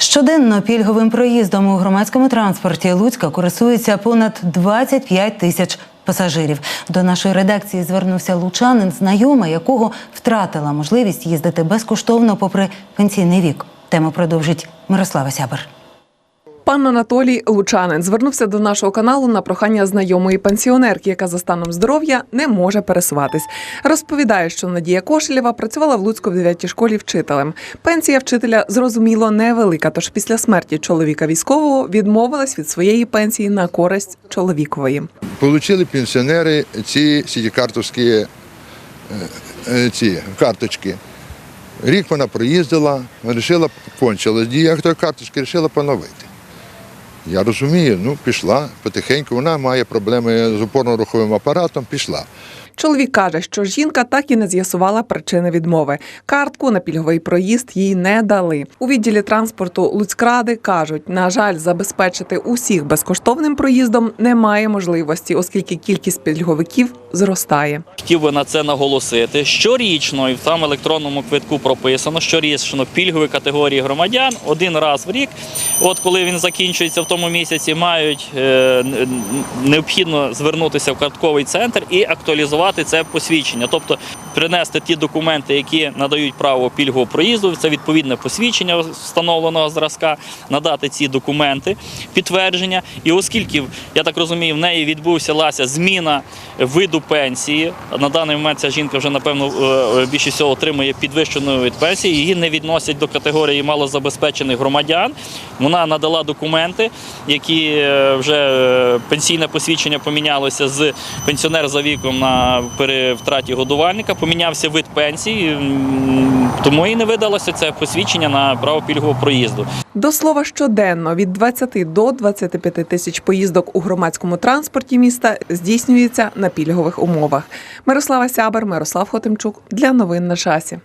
Щоденно пільговим проїздом у громадському транспорті Луцька користується понад 25 тисяч пасажирів. До нашої редакції звернувся лучанин, знайома якого втратила можливість їздити безкоштовно попри пенсійний вік. Тему продовжить Мирослава Сябер. Пан Анатолій Лучанин звернувся до нашого каналу на прохання знайомої пенсіонерки, яка за станом здоров'я не може пересуватись. Розповідає, що Надія Кошелєва працювала в Луцьку в 9 школі вчителем. Пенсія вчителя зрозуміло невелика. Тож після смерті чоловіка військового відмовилась від своєї пенсії на користь чоловікової. Получили пенсіонери ці сітікартовські е, е, ці карточки. Рік вона проїздила, вирішила, кончилась дія карточки, вирішила поновити. Я розумію, ну пішла потихеньку, вона має проблеми з опорно-руховим апаратом, пішла. Чоловік каже, що жінка так і не з'ясувала причини відмови. Картку на пільговий проїзд їй не дали. У відділі транспорту Луцькради кажуть, на жаль, забезпечити усіх безкоштовним проїздом немає можливості, оскільки кількість пільговиків зростає. Хотів би на це наголосити. Щорічно і в там електронному квитку прописано, щорічно пільгові категорії громадян один раз в рік. От коли він закінчується в тому місяці, мають е, необхідно звернутися в картковий центр і актуалізувати це посвідчення, тобто принести ті документи, які надають право пільгового проїзду. Це відповідне посвідчення встановленого зразка, надати ці документи, підтвердження. І оскільки я так розумію, в неї відбувся зміна виду пенсії. На даний момент ця жінка вже напевно е, більше всього отримує підвищену від пенсії. Її не відносять до категорії малозабезпечених громадян. Вона надала документи, які е, вже е, пенсійне посвідчення помінялося з пенсіонер за віком на при втраті годувальника. Помінявся вид пенсії, тому і не видалося це посвідчення на право пільгового проїзду. До слова, щоденно від 20 до 25 тисяч поїздок у громадському транспорті міста здійснюється на пільгових умовах. Мирослава Сябер, Мирослав Хотимчук для новин на часі.